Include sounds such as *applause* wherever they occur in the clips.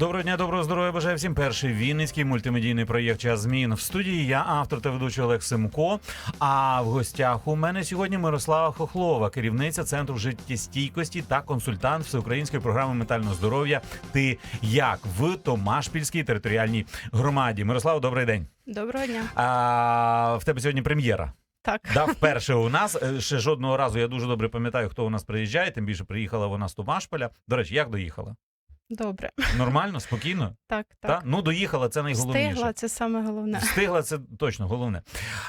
Доброго дня, доброго здоров'я. Бажаю всім перший вінницький мультимедійний проєкт Час змін. В студії я автор та ведучий Олег Симко. А в гостях у мене сьогодні Мирослава Хохлова, керівниця центру життєстійкості та консультант всеукраїнської програми ментального здоров'я. Ти як в Томашпільській територіальній громаді. Мирослава, добрий день. Доброго дня. А, в тебе сьогодні прем'єра. Так. Да, вперше у нас Е, ще жодного разу. Я дуже добре пам'ятаю, хто у нас приїжджає. Тим більше приїхала вона з Томашполя. До речі, як доїхала? Добре. Нормально, спокійно? Так, Та? Ну, доїхала, це найголовніше. Встигла, це саме головне. Встигла, це точно головне.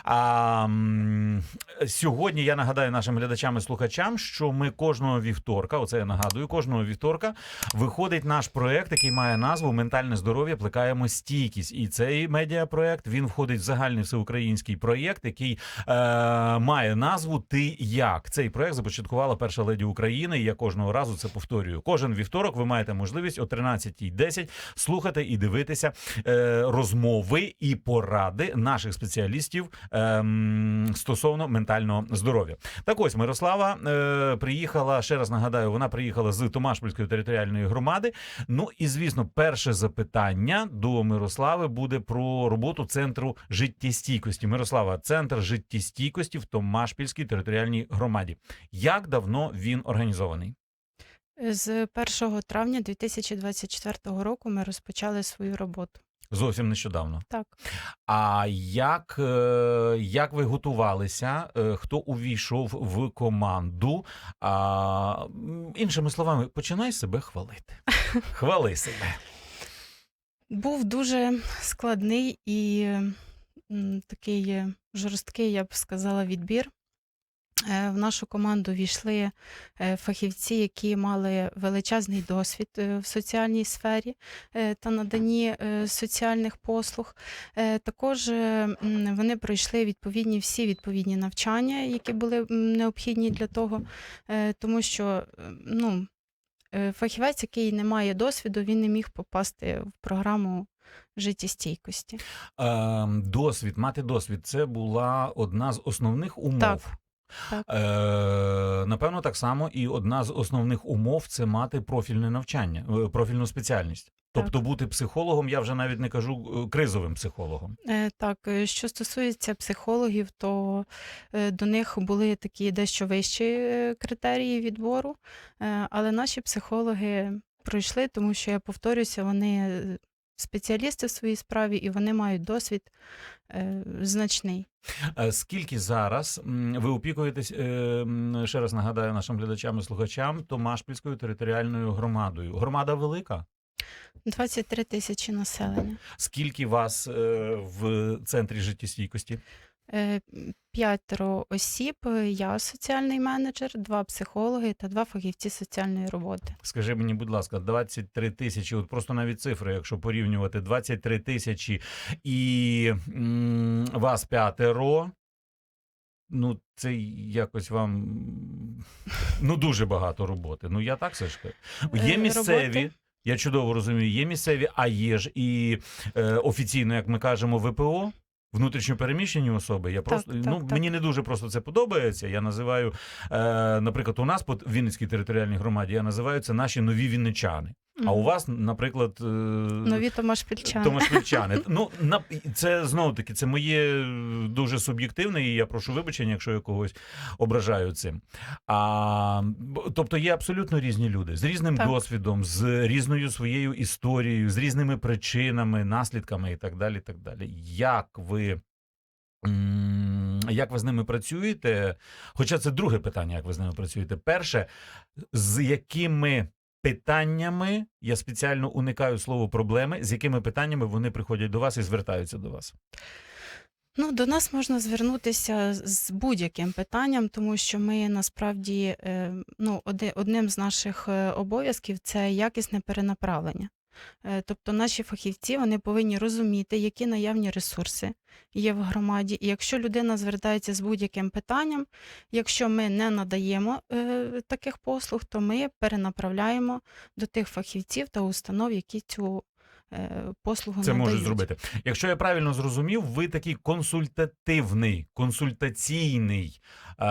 А, м, сьогодні я нагадаю нашим глядачам і слухачам, що ми кожного вівторка, оце я нагадую, кожного вівторка виходить наш проект, який має назву Ментальне здоров'я плекаємо стійкість. І цей медіапроект він входить в загальний всеукраїнський проєкт, який е, має назву Ти як. Цей проект започаткувала перша леді України. І я кожного разу це повторюю. Кожен вівторок ви маєте можливість о 13.10 слухати і дивитися е, розмови і поради наших спеціалістів ем, стосовно ментального здоров'я. Так ось Мирослава е, приїхала ще раз нагадаю, вона приїхала з Томашпільської територіальної громади. Ну і звісно, перше запитання до Мирослави буде про роботу центру життєстійкості. Мирослава, центр життєстійкості в Томашпільській територіальній громаді. Як давно він організований? З 1 травня 2024 року ми розпочали свою роботу. Зовсім нещодавно. Так. А як, е, як ви готувалися? Е, Хто увійшов в команду? А, іншими словами, починай себе хвалити. *laughs* Хвали себе. Був дуже складний і такий жорсткий, я б сказала, відбір. Е, В нашу команду війшли е, фахівці, які мали величезний досвід е, в соціальній сфері та наданні соціальних послуг. Також вони пройшли відповідні всі відповідні навчання, які були необхідні для того, тому що ну, фахівець, який не має досвіду, він не міг попасти в програму життєстійкості. Е, Досвід, мати досвід це була одна з основних умов. Так, так. Е, напевно, так само і одна з основних умов це мати профільне навчання, е, профільну спеціальність. Тобто Так. бути психологом, я вже навіть не кажу е, кризовим психологом. Е, Так, що стосується психологів, то до них були такі дещо вищі критерії відбору, але наші психологи пройшли, тому що я повторюся, вони спеціалісти в своїй справі і вони мають досвід е, значний. Е, Скільки зараз ви опікуєтесь, е, ще раз нагадаю нашим глядачам і слухачам, Томашпільською територіальною громадою. Громада велика. 23 тисячі населення. Скільки вас е, в центрі життєстійкості? Е, П'ятеро осіб, е, я соціальний менеджер, два психологи та два фахівці соціальної роботи. Скажи мені, будь ласка, 23 тисячі, от просто навіть цифри, якщо порівнювати, 23 тисячі і м, вас п'ятеро. Ну, це якось вам ну дуже багато роботи. Ну я так все ж кажу. Є місцеві. Я чудово розумію, є місцеві, а є ж і е, офіційно, як ми кажемо, ВПО. Внутрішньо переміщені особи. Я просто так, ну так. мені не дуже просто це подобається. Я називаю, е, наприклад, у нас по Вінницькій територіальній громаді я називаю це наші нові вінничани. А у вас, наприклад, е, нові томашпільчани. Томашпільчани. *laughs* Ну на це знову таки це моє дуже суб'єктивне, і я прошу вибачення, якщо я когось ображаю цим. А тобто є абсолютно різні люди з різним Так. досвідом, з різною своєю історією, з різними причинами, наслідками і так далі. і так далі. Як ви. Як ви з ними працюєте? Хоча це друге питання, як ви з ними працюєте. Перше, з якими питаннями я спеціально уникаю слово проблеми, з якими питаннями вони приходять до вас і звертаються до вас? Ну, до нас можна звернутися з будь-яким питанням, тому що ми насправді е, ну, одним з наших е, обов'язків це якісне перенаправлення. Е, Тобто наші фахівці вони повинні розуміти, які наявні ресурси є в громаді. І якщо людина звертається з будь-яким питанням, якщо ми не надаємо е, таких послуг, то ми перенаправляємо до тих фахівців та установ, які цю послугу Це можуть зробити. Якщо я правильно зрозумів, ви такий консультативний, консультаційний е-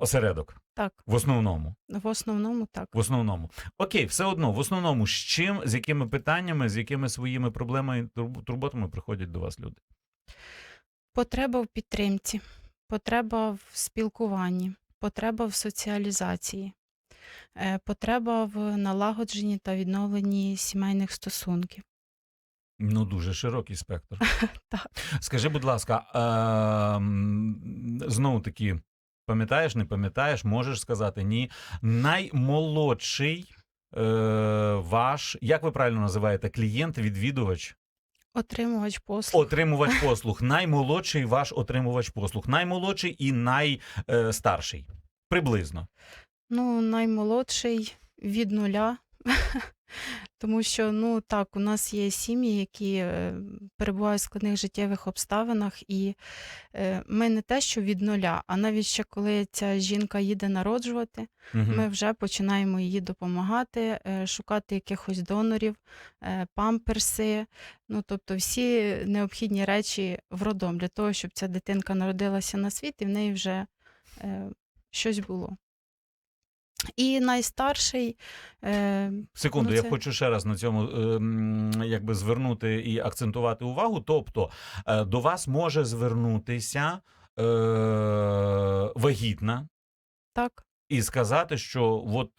осередок Так, в основному. в основному так. В основному. Окей, все одно, в основному, з чим, з якими питаннями, з якими своїми проблемами турботами приходять до вас люди? Потреба в підтримці, потреба в спілкуванні, потреба в соціалізації, е, потреба в налагодженні та відновленні сімейних стосунків. Ну, дуже широкий спектр. *laughs* Так. Скажи, будь ласка, знову таки, пам'ятаєш, не пам'ятаєш, можеш сказати ні. Наймолодший е, ваш, як ви правильно називаєте, клієнт, відвідувач, Отримувач послуг. отримувач *laughs* послуг. Наймолодший ваш отримувач послуг. Наймолодший і найстарший. Приблизно. Ну, наймолодший від нуля. *laughs* Тому що, ну так, у нас є сім'ї, які е, перебувають в складних життєвих обставинах, і е, ми не те, що від нуля, а навіть ще коли ця жінка їде народжувати, Мгм. ми вже починаємо їй допомагати, е, шукати якихось донорів, е, памперси, ну тобто всі необхідні речі в роддом для того, щоб ця дитинка народилася на світ і в неї вже е, щось було. І найстарший, е, Секунду, Ну, я хочу ще раз на цьому е, якби звернути і акцентувати увагу. Тобто е, до вас може звернутися е, вагітна так, і сказати, що от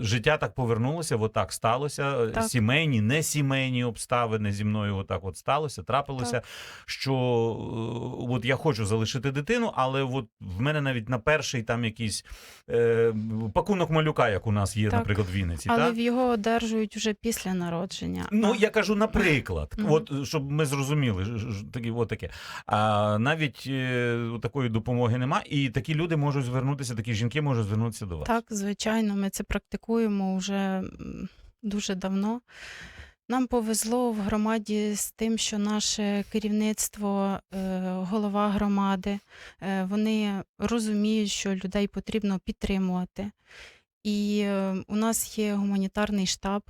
життя так повернулося, от так сталося. Так. Сімейні, не сімейні обставини зі мною отак от сталося, трапилося. Так. Що е, от я хочу залишити дитину, але от в мене навіть на перший там якийсь е, пакунок малюка, як у нас є, Так. наприклад, в Вінниці. але так? в його одержують вже після народження. Ну, А- я кажу, наприклад, от щоб ми зрозуміли, такі, от таке. А навіть е, такої допомоги нема, і такі люди можуть звернутися, такі жінки можуть звернутися до вас. Так, звичайно, ми це практикуємо вже дуже давно. Нам повезло в громаді з тим, що наше керівництво, е, голова громади, е, вони розуміють, що людей потрібно підтримувати. І е, у нас є гуманітарний штаб,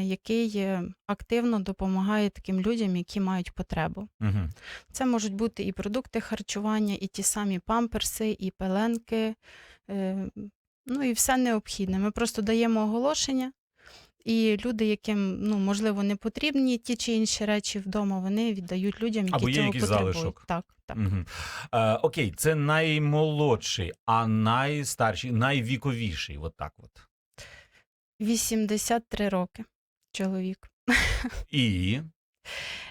який активно допомагає таким людям, які мають потребу. Угу. Це можуть бути і продукти харчування, і ті самі памперси, і пеленки, ну і все необхідне. Ми просто даємо оголошення, і люди, яким ну, можливо не потрібні ті чи інші речі вдома, вони віддають людям, які Або є цього якийсь потребують. залишок. Так, так. Угу. Е, окей, це наймолодший, а найстарший, найвіковіший. От так от. 83 роки чоловік. І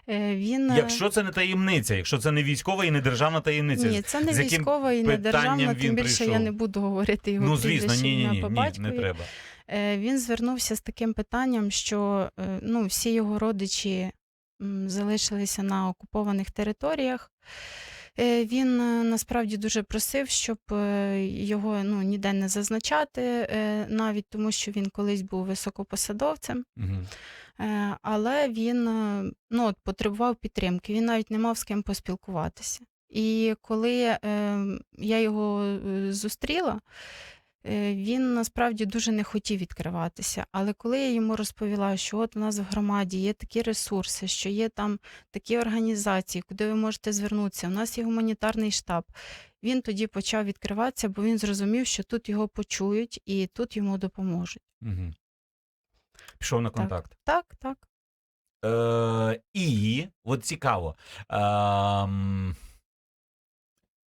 Він, е, якщо це не таємниця, якщо це не військова і не державна таємниця, Ні, це не з яким військова і не державна, тим більше я не буду говорити його ну звісно, ні, ні, ні, по батькові. не треба. Е, Він звернувся з таким питанням, що е, ну, всі його родичі залишилися на окупованих територіях. Е, Він е, насправді дуже просив, щоб е, його ну, ніде не зазначати, навіть тому, що він колись був високопосадовцем. Угу. Але він ну, от, потребував підтримки, він навіть не мав з ким поспілкуватися. І коли е, я його зустріла, він насправді дуже не хотів відкриватися. Але коли я йому розповіла, що от у нас в громаді є такі ресурси, що є там такі організації, куди ви можете звернутися, у нас є гуманітарний штаб. Він тоді почав відкриватися, бо він зрозумів, що тут його почують і тут йому допоможуть. Угу. Пішов на контакт. Так, так. Е, і от цікаво. Е,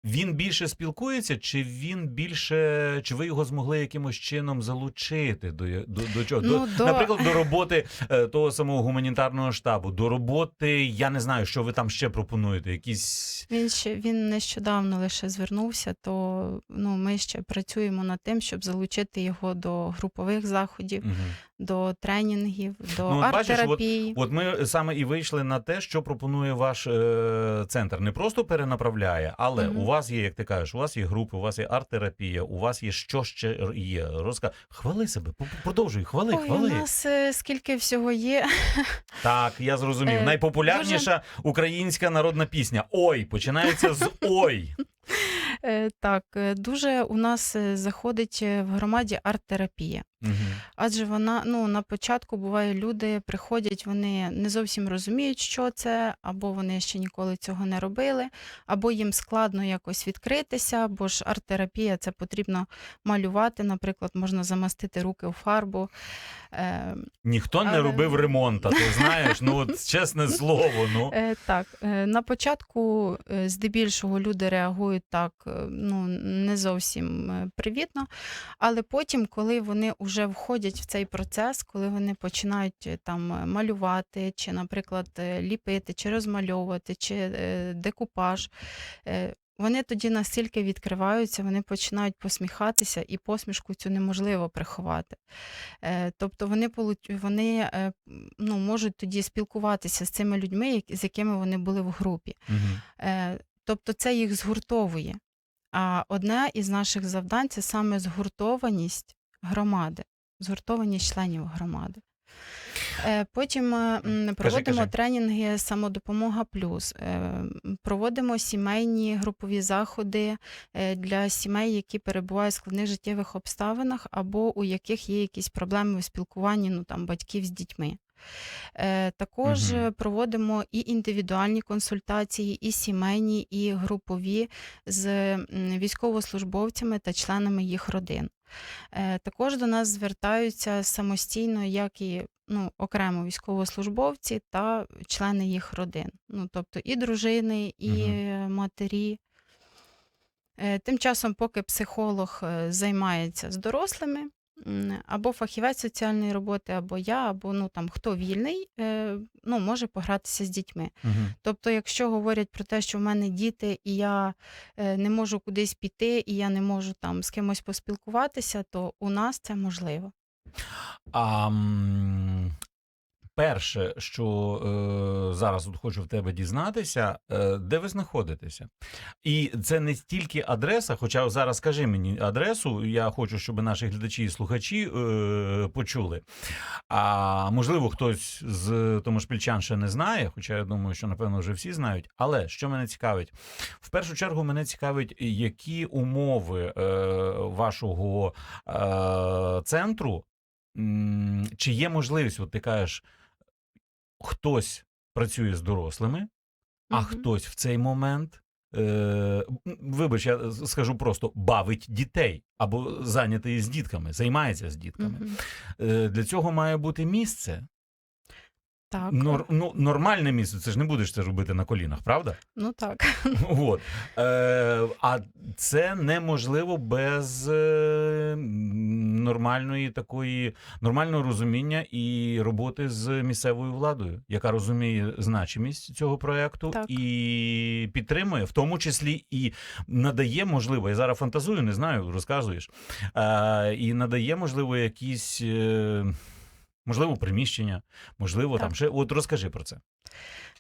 він більше спілкується, чи він більше, чи ви його змогли якимось чином залучити до, до, до чого? Ну, до, до- Наприклад, до роботи е, того самого гуманітарного штабу, до роботи, я не знаю, що ви там ще пропонуєте. Якісь. Він ще він нещодавно лише звернувся, то ну ми ще працюємо над тим, щоб залучити його до групових заходів, Мгм. До тренінгів, до Ну, бачиш, от- арт-терапії. От ми саме і вийшли на те, що пропонує ваш е, центр. Не просто перенаправляє, але Мгм. у вас є, як ти кажеш, у вас є групи, у вас є арт-терапія, у вас є що ще є. Розка... Хвали себе, продовжуй, хвали, Ой, у нас е, скільки всього є. *laughs* Так, я зрозумів. Е, Найпопулярніша українська народна пісня. Ой, починається з *laughs* ой. Е, Так, е, дуже у нас заходить в громаді арт-терапія. Мгм. Адже вона ну на початку буває, люди приходять, вони не зовсім розуміють, що це, або вони ще ніколи цього не робили, або їм складно якось відкритися, бо ж арт-терапія це потрібно малювати. Наприклад, можна замастити руки у фарбу. Е, Ніхто не робив ремонта, ти *laughs* знаєш, ну от чесне слово. Ну. Е, так, е, на початку е, здебільшого люди реагують так, е, ну не зовсім е, привітно, але потім, коли вони вже входять в цей процес, коли вони починають е, там е, малювати, чи, наприклад, е, ліпити, чи розмальовувати, чи декупаж. Вони тоді настільки відкриваються, вони починають посміхатися, і посмішку цю неможливо приховати. Тобто вони, вони ну, можуть тоді спілкуватися з цими людьми, з якими вони були в групі. Е, Тобто це їх згуртовує. А одне із наших завдань це саме згуртованість громади, згуртованість членів громади. Е, Потім е, проводимо кажи. тренінги Самодопомога Плюс, Е, проводимо сімейні групові заходи для сімей, які перебувають в складних життєвих обставинах, або у яких є якісь проблеми у спілкуванні ну, там, батьків з дітьми. Також е, проводимо і індивідуальні консультації, і сімейні, і групові з військовослужбовцями та членами їх родин. Е, Також до нас звертаються самостійно, як і ну, окремо військовослужбовці та члени їх родин. Ну, тобто і дружини, і е, матері. Е, Тим часом, поки психолог е, займається з дорослими, м, або фахівець соціальної роботи, або я, або ну там хто вільний, е, ну може погратися з дітьми. Мгм. Тобто, якщо говорять про те, що в мене діти, і я е, не можу кудись піти, і я не можу там з кимось поспілкуватися, то у нас це можливо. А, м, перше, що е, зараз тут хочу в тебе дізнатися, е, де ви знаходитеся? І це не тільки адреса, хоча зараз скажи мені адресу, я хочу, щоб наші глядачі і слухачі е, почули. А можливо, хтось з томошпільчан ще не знає, хоча я думаю, що напевно вже всі знають. Але що мене цікавить? В першу чергу мене цікавить, які умови е, вашого е, центру, чи є можливість, от ти кажеш, хтось працює з дорослими, а хтось в цей момент. Е, вибач, я скажу просто бавить дітей або зайнятий з дітками, займається з дітками. Мгм. Е, для цього має бути місце. Так, Нор, ну, нормальне місце, це ж не будеш це робити на колінах, правда? ну так. *laughs* От. Е, а це неможливо без е, нормальної такої нормального розуміння і роботи з місцевою владою, яка розуміє значимість цього проекту Так. і підтримує, в тому числі і надає можливо. Я зараз фантазую, не знаю, розказуєш. Е, і надає, можливо, якісь. Е, Можливо, приміщення, можливо, там ще. От розкажи про це.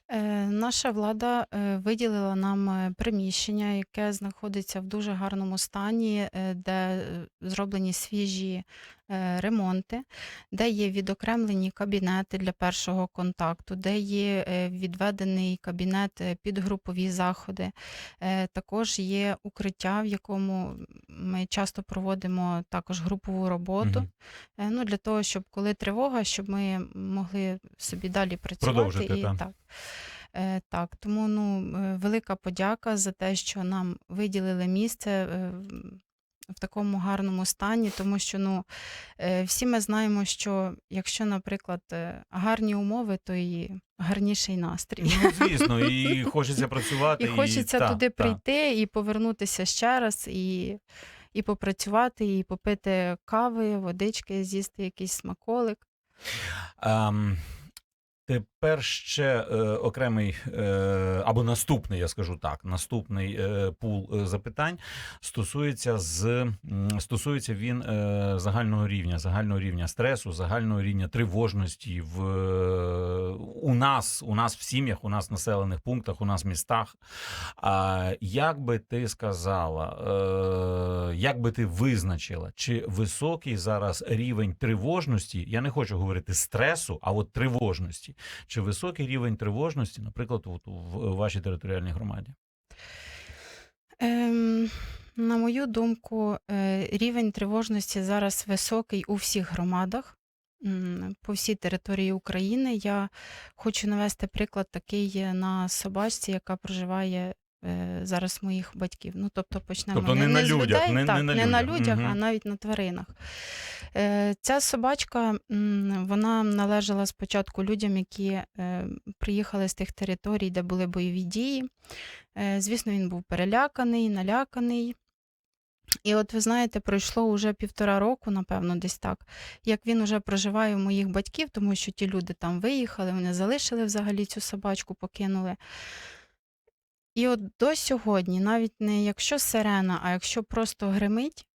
Е, Наша влада е, виділила нам е, приміщення, яке знаходиться в дуже гарному стані, де зроблені свіжі ремонти, де є відокремлені кабінети для першого контакту, де є е, відведений кабінет е, під групові заходи. Е, Також є укриття, в якому ми часто проводимо також групову роботу. Е, Ну, для того, щоб коли тривога, щоб ми могли собі далі працювати. Продовжити, і, та. так. Е, так, тому ну, е, велика подяка за те, що нам виділили місце е, в- такому гарному стані, тому що ну, е, всі ми знаємо, що якщо, наприклад, е, гарні умови, то і гарніший настрій. Ну, звісно, і хочеться працювати. І хочеться та, туди та. прийти і повернутися ще раз, і, і попрацювати, і попити кави, водички, з'їсти якийсь смаколик. Ем, тепер ще е, окремий е, або наступний, я скажу так, наступний е, пул е, запитань стосується з стосується він е, загального рівня, загального рівня стресу, загального рівня тривожності в е, у нас, у нас в сім'ях, у нас в населених пунктах, у нас в містах. А як би ти сказала, е, як би ти визначила, чи високий зараз рівень тривожності? Я не хочу говорити стресу, а от тривожності. Чи високий рівень тривожності, наприклад, в вашій територіальній громаді? Ем, На мою думку, е, рівень тривожності зараз високий у всіх громадах по всій території України. Я хочу навести приклад такий на собачці, яка проживає е, зараз моїх батьків. Ну, тобто почнемо Тобто не на з людях, людей, не- не так, на не на людях. Мгм. а навіть на тваринах. Е, Ця собачка вона належала спочатку людям, які е, приїхали з тих територій, де були бойові дії. Е, Звісно, він був переляканий, наляканий. І от ви знаєте, пройшло вже півтора року, напевно, десь так, як він уже проживає у моїх батьків, тому що ті люди там виїхали, вони залишили взагалі цю собачку, покинули. І от до сьогодні, навіть не якщо сирена, а якщо просто гримить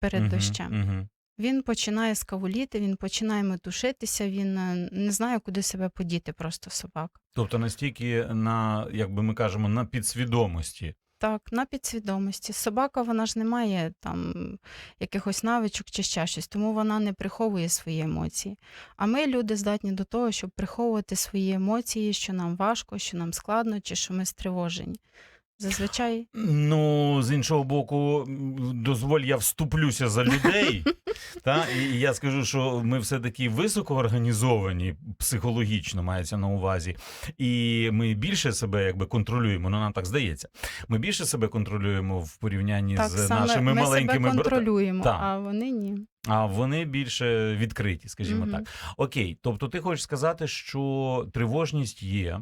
перед Мгм, дощем, мгм. він починає скавуліти, він починає метушитися, він е, не знає, куди себе подіти, просто собака. Тобто настільки на, як би ми кажемо, на підсвідомості. Так, на підсвідомості. Собака, вона ж не має там якихось навичок чи ще щось, тому вона не приховує свої емоції. А ми, люди, здатні до того, щоб приховувати свої емоції, що нам важко, що нам складно, чи що ми стривожені. Зазвичай Ну, з іншого боку, дозволь, я вступлюся за людей. *laughs* та, і я скажу, що ми все-таки високоорганізовані психологічно мається на увазі. І ми більше себе якби контролюємо, ну нам так здається. Ми більше себе контролюємо в порівнянні так з саме нашими ми маленькими себе контролюємо, Так. а вони ні. А вони більше відкриті, скажімо Мгм. так. Окей, тобто ти хочеш сказати, що тривожність є,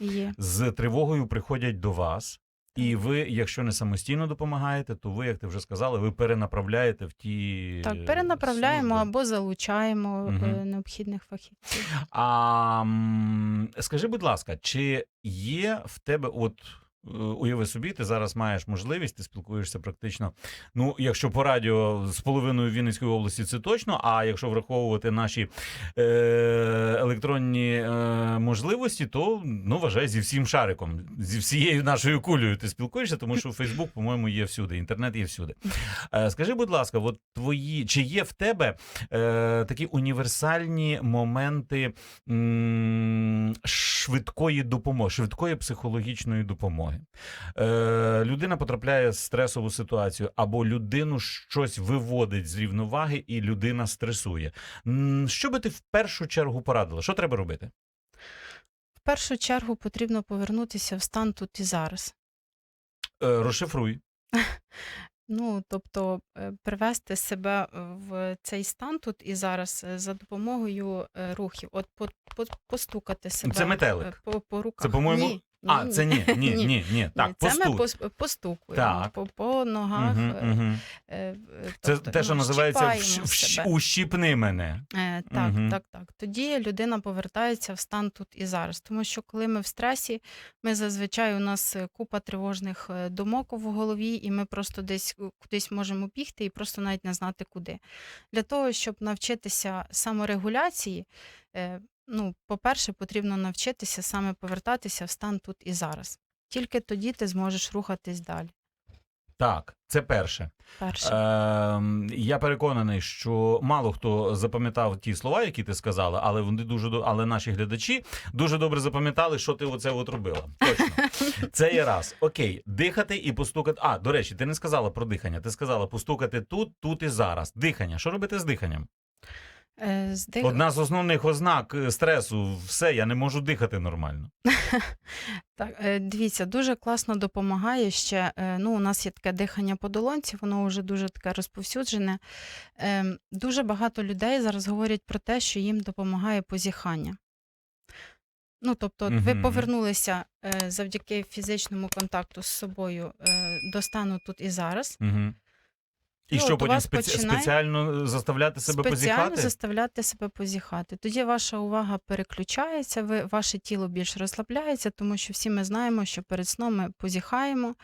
Є. з тривогою приходять до вас, і ви, якщо не самостійно допомагаєте, то ви, як ти вже сказала, ви перенаправляєте в ті Так, перенаправляємо служби. або залучаємо е, необхідних фахівців. А скажи, будь ласка, чи є в тебе от. е, Уяви собі, ти зараз маєш можливість, ти спілкуєшся практично. Ну, якщо по радіо з половиною Вінницької області, це точно. А якщо враховувати наші е, електронні е, можливості, то ну вважай зі всім шариком, зі всією нашою кулею ти спілкуєшся, тому що Фейсбук, по-моєму, є всюди, інтернет є всюди. Е, скажи, будь ласка, от твої чи є в тебе е, такі універсальні моменти м, швидкої допомоги, швидкої психологічної допомоги? Е, людина потрапляє в стресову ситуацію, або людину щось виводить з рівноваги, і людина стресує. Що би ти в першу чергу порадила? Що треба робити? Першу чергу потрібно повернутися в стан тут і зараз. Е, розшифруй. *laughs* Ну, тобто е, привести себе в цей стан тут і зараз е, за допомогою е, рухів. От по, по, постукати себе Це метелик. е, по, по руках. Це, по-моєму- А, це ні, ні, *laughs* ні, ні. Ні, Так, це ми пос- постукуємо Так. по, по ногах. Мгм, е, мгм. е, е, Це тобто, те, що ну, називається щіпаємо вщ- вщ- себе. ущипни мене. Е, так, Мгм. так, так. Тоді людина повертається в стан тут і зараз. Тому що коли ми в стресі, ми зазвичай у нас е, купа тривожних е, думок в голові, і ми просто десь е, кудись можемо бігти і просто навіть не знати куди. Для того, щоб навчитися саморегуляції, е, ну, по-перше, потрібно навчитися саме повертатися в стан тут і зараз. Тільки тоді ти зможеш рухатись далі. Так, це перше. Перше. Ем, я переконаний, що мало хто запам'ятав ті слова, які ти сказала, але вони дуже але наші глядачі дуже добре запам'ятали, що ти оце от робила. Точно. *laughs* Це є раз. Окей, дихати і постукати. А, до речі, ти не сказала про дихання. Ти сказала постукати тут, тут і зараз. Дихання. Що робити з диханням? Е, Одна з основних ознак е, стресу все, я не можу дихати нормально. *laughs* Так, е, дивіться, дуже класно допомагає ще. Ну, у нас є таке дихання по долонці, воно вже дуже таке розповсюджене. Ем, Дуже багато людей зараз говорять про те, що їм допомагає позіхання. Ну, тобто, от ви повернулися завдяки фізичному контакту з собою до стану тут і зараз. Угу. І Ну, що потім спеці... починає- спеціально заставляти себе Спеціально позіхати? заставляти себе позіхати. Тоді ваша увага переключається, ви, ваше тіло більш розслабляється, тому що всі ми знаємо, що перед сном ми позіхаємо,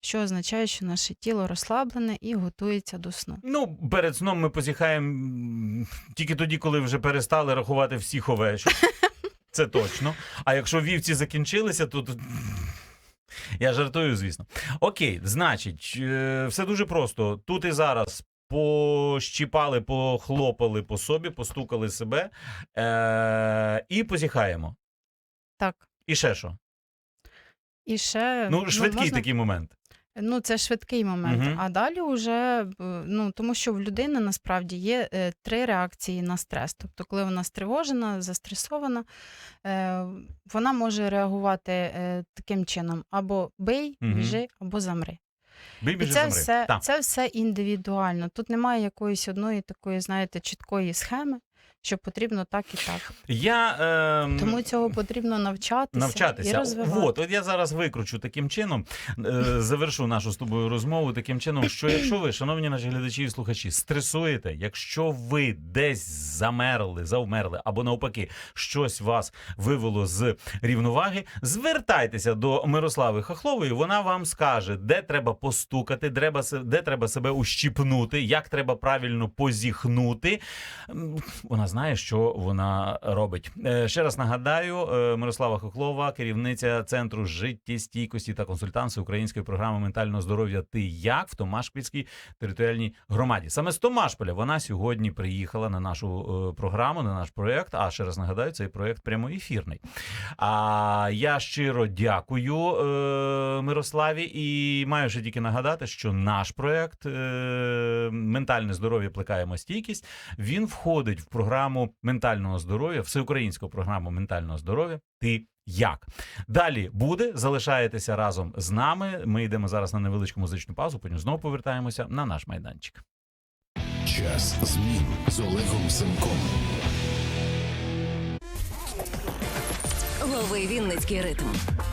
що означає, що наше тіло розслаблене і готується до сну. Ну, перед сном ми позіхаємо тільки тоді, коли вже перестали рахувати всіх овечок. *laughs* Це точно. А якщо вівці закінчилися, то. Я жартую, звісно. Окей, значить, е, все дуже просто. Тут і зараз пощіпали, похлопали по собі, постукали себе е- і позіхаємо. Так. І ще що? І ще Ну, швидкий можна, такий момент. Ну, це швидкий момент. Мгм. А далі вже, ну, тому що в людини насправді є е, три реакції на стрес. Тобто, коли вона стривожена, застресована, е, вона може реагувати е, таким чином: або бий, Мгм. біжи, або замри. Бій, І біжи, це замри. все, Так. це все індивідуально. Тут немає якоїсь одної такої, знаєте, чіткої схеми, що потрібно так і так. Я, ем, Тому цього потрібно навчатися, і навчатися. розвивати. От, от я зараз викручу таким чином, е, завершу нашу з тобою розмову таким чином, що якщо ви, шановні наші глядачі і слухачі, стресуєте, якщо ви десь замерли, завмерли, або навпаки, щось вас вивело з рівноваги, звертайтеся до Мирослави Хахлової. Вона вам скаже, де треба постукати, де треба, де треба себе ущипнути, як треба правильно позіхнути. Вона знає, що вона робить. Е, Ще раз нагадаю, е, Мирослава Хохлова, керівниця центру життєстійкості та консультації української програми ментального здоров'я Ти як в Томашпільській територіальній громаді. Саме з Томашполя вона сьогодні приїхала на нашу е, програму, на наш проект. А ще раз нагадаю, цей проект прямоефірний. А я щиро дякую Мирославі і маю ще тільки нагадати, що наш проект ментальне здоров'я плекаємо стійкість. Він входить в програму ментального здоров'я, всеукраїнську програму ментального здоров'я. Ти як далі буде? Залишаєтеся разом з нами. Ми йдемо зараз на невеличку музичну паузу. Потім знову повертаємося на наш майданчик. Час змін з Олегом Семком. Лови Вінницький ритм.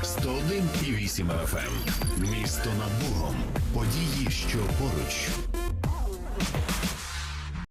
101,8 FM. Місто над Богом. Події, що поруч.